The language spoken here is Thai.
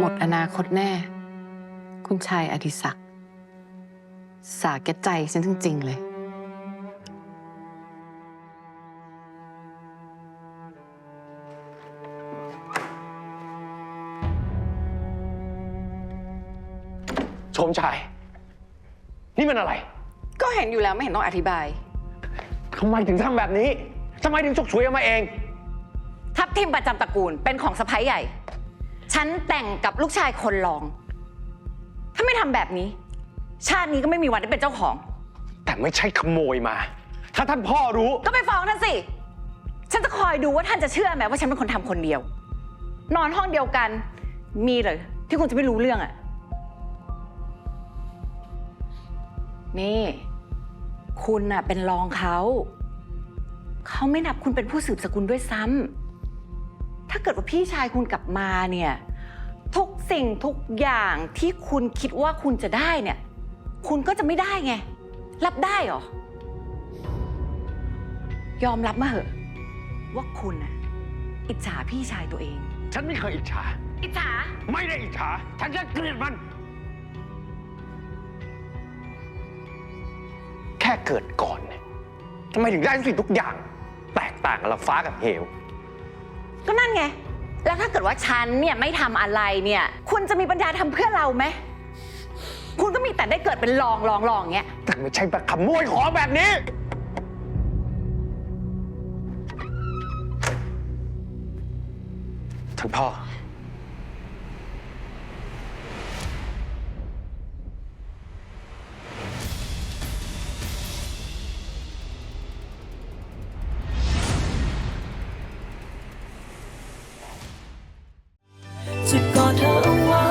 หมดอนาคตแน่ คุณชายอดิศักดิ์สาแก่ใจฉันจริง ๆ เลย ชมชาย นี่มันอะไรก็เห็นอยู่แล้วไม่เห็นต้องอธิบาย ทำไมถึงทำแบบนี้ทำไมถึงฉกฉวยเอามาเอง ทัพทิมประจำตระกูลเป็นของสะพ้ายใหญ่ ฉันแต่งกับลูกชายคนรอง ถ้าไม่ทำแบบนี้ ชาตินี้ก็ไม่มีวันได้เป็นเจ้าของ แต่ไม่ใช่ขโมยมา ถ้าท่านพ่อรู้ ก็ไปฟ้องท่านสิ ฉันจะคอยดูว่าท่านจะเชื่อไหมว่าฉันเป็นคนทำคนเดียว นอนห้องเดียวกัน มีเลยที่คุณจะไม่รู้เรื่องอะนี่ คุณน่ะเป็นรองเขา เขาไม่นับคุณเป็นผู้สืบสกุลด้วยซ้ำ ถ้าเกิดว่าพี่ชายคุณกลับมาเนี่ย ทุกสิ่งทุกอย่างที่คุณคิดว่าคุณจะได้เนี่ย คุณก็จะไม่ได้ไง รับได้เหรอ ยอมรับมาเหอะ ว่าคุณน่ะอิจฉาพี่ชายตัวเอง ฉันไม่เคยอิจฉา อิจฉา ไม่ได้อิจฉา ฉันแค่เกลียดมัน แค่เกิดก่อนเนี่ยทำไมถึงได้ทุกสิ่งทุกอย่าง แตกต่างกันละฟ้ากับเหว ก็นั่นไง แล้วถ้าเกิดว่าฉันเนี่ยไม่ทำอะไรเนี่ย คุณจะมีปัญญาทำเพื่อเราไหม คุณก็มีแต่ได้เกิดเป็นรองรองรองเงี้ย แต่ไม่ใช่แบบขโมยของแบบนี้ ท่านพ่อ จะกอดเธอเอาไว้